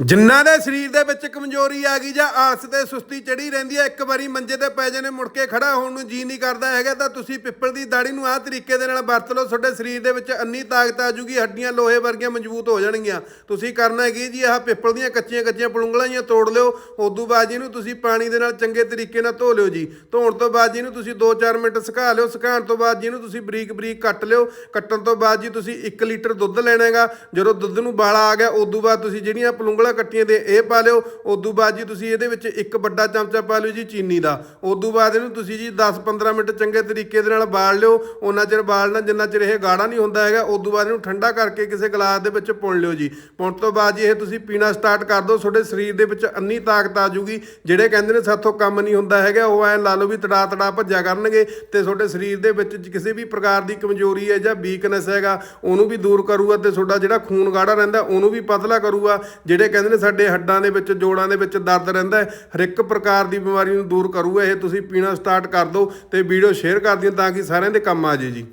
ਜਿੰਨਾ ਦੇ ਸਰੀਰ ਦੇ ਵਿੱਚ ਕਮਜ਼ੋਰੀ ਆ ਗਈ ਜਾਂ ਆਲਸ ਤੇ ਸੁਸਤੀ ਚੜੀ ਰਹਿੰਦੀ ਹੈ, ਇੱਕ ਵਾਰੀ ਮੰਜੇ ਤੇ ਪੈ ਜਾਣੇ, ਮੁੜ ਕੇ ਖੜਾ ਹੋਣ ਨੂੰ ਜੀ ਨਹੀਂ ਕਰਦਾ ਹੈਗਾ, ਤਾਂ ਤੁਸੀਂ ਪਿੱਪਲ ਦੀ ਦਾੜੀ ਨੂੰ ਆਹ ਤਰੀਕੇ ਦੇ ਨਾਲ ਵਰਤ ਲਓ, ਤੁਹਾਡੇ ਸਰੀਰ ਦੇ ਵਿੱਚ ਅੰਨੀ ਤਾਕਤ ਆ ਜੂਗੀ, ਹੱਡੀਆਂ ਲੋਹੇ ਵਰਗੀਆਂ ਮਜ਼ਬੂਤ ਹੋ ਜਾਣਗੀਆਂ। ਤੁਸੀਂ ਕਰਨਾ ਹੈ ਕੀ ਜੀ, ਆਹ ਪਿੱਪਲ ਦੀਆਂ ਕੱਚੀਆਂ ਕੱਚੀਆਂ ਪਲੂੰਗਲਾਂ ਜੀਆਂ ਤੋੜ ਲਿਓ, ਉਦੋਂ ਬਾਅਦ ਜੀ ਇਹਨੂੰ ਤੁਸੀਂ ਪਾਣੀ ਦੇ ਨਾਲ ਚੰਗੇ ਤਰੀਕੇ ਨਾਲ ਧੋ ਲਿਓ ਜੀ। ਧੋਣ ਤੋਂ ਬਾਅਦ ਜੀ ਇਹਨੂੰ ਤੁਸੀਂ 2-4 ਮਿੰਟ ਸੁਕਾ ਲਿਓ, ਸੁਕਾਉਣ ਤੋਂ ਬਾਅਦ ਜੀ ਇਹਨੂੰ ਤੁਸੀਂ ਬਰੀਕ ਬਰੀਕ ਕੱਟ ਲਿਓ, ਕੱਟਣ ਤੋਂ ਬਾਅਦ ਜੀ ਤੁਸੀਂ 1 ਲੀਟਰ ਦੁੱਧ ਲੈਣਾ ਹੈਗਾ, ਜਦੋਂ ਦੁੱਧ ਨੂੰ ਬਾਲਾ ਆ ਗਿਆ, ਉਦੋਂ ਬਾਅਦ ਤੁਸੀਂ ਜਿਹੜੀਆਂ ਪਲੂੰਗਲਾਂ ਕੱਟੀਆਂ ਦੇ ਇਹ ਪਾ ਲਿਓ, ਉਦੋਂ ਬਾਅਦ ਜੀ ਤੁਸੀਂ ਇਹਦੇ ਵਿੱਚ ਇੱਕ ਵੱਡਾ ਚਮਚਾ ਪਾ ਲਿਓ ਜੀ ਚੀਨੀ ਦਾ। ਉਦੋਂ ਬਾਅਦ ਇਹਨੂੰ ਤੁਸੀਂ ਜੀ 10-15 ਮਿੰਟ ਚੰਗੇ ਤਰੀਕੇ ਦੇ ਨਾਲ ਬਾਲ ਲਿਓ, ਉਹਨਾਂ ਚਿਰ ਬਾਲਣਾ ਜਿੰਨਾ ਚਿਰ ਇਹ ਗਾੜਾ ਨਹੀਂ ਹੁੰਦਾ ਹੈਗਾ, ਉਦੋਂ ਬਾਅਦ ਇਹਨੂੰ ਠੰਡਾ ਕਰਕੇ ਕਿਸੇ ਗਲਾਸ ਦੇ ਵਿੱਚ ਪੁਣ ਲਿਓ ਜੀ। ਪੁਣ ਤੋਂ ਬਾਅਦ ਜੀ ਇਹ ਤੁਸੀਂ ਪੀਣਾ ਸਟਾਰਟ ਕਰ ਦਿਓ, ਤੁਹਾਡੇ ਸਰੀਰ ਦੇ ਵਿੱਚ ਅੰਨੀ ਤਾਕਤ ਆ ਜੂਗੀ। ਜਿਹੜੇ ਕਹਿੰਦੇ ਨੇ ਸਾਥੋਂ ਕੰਮ ਨਹੀਂ ਹੁੰਦਾ ਹੈਗਾ, ਉਹ ਐ ਲਾ ਲਓ ਵੀ ਤੜਾ ਤੜਾ ਭੱਜਿਆ ਕਰਨਗੇ ਤੇ ਤੁਹਾਡੇ ਸਰੀਰ ਦੇ ਵਿੱਚ ਕਿਸੇ ਵੀ ਪ੍ਰਕਾਰ ਦੀ ਕਮਜ਼ੋਰੀ ਹੈ ਜਾਂ ਵੀਕਨੈਸ ਹੈਗਾ, ਉਹਨੂੰ ਵੀ ਦੂਰ ਕਰੂਗਾ ਤੇ ਤੁਹਾਡਾ ਜਿਹੜਾ ਖੂਨ ਗਾੜਾ ਰਹਿੰਦਾ, ਉਹਨੂੰ ਵੀ ਪਤਲਾ ਕਰੂਗਾ। ਜਿਹੜੇ ਕਹਿੰਦੇ ਨੇ ਸਾਡੇ ਹੱਡਾਂ ਦੇ ਵਿੱਚ, ਜੋੜਾਂ ਦੇ ਵਿੱਚ ਦਰਦ ਰਹਿੰਦਾ ਹੈ। ਹਰ ਇੱਕ ਪ੍ਰਕਾਰ ਦੀ ਬਿਮਾਰੀ ਨੂੰ ਦੂਰ ਕਰੂਗਾ, ਇਹ ਤੁਸੀਂ ਪੀਣਾ ਸਟਾਰਟ ਕਰ ਦਿਓ ਤੇ ਵੀਡੀਓ ਸ਼ੇਅਰ ਕਰ ਦਿਓ ਤਾਂ ਕਿ ਸਾਰਿਆਂ ਦੇ ਕੰਮ ਆ ਜੇ ਜੀ।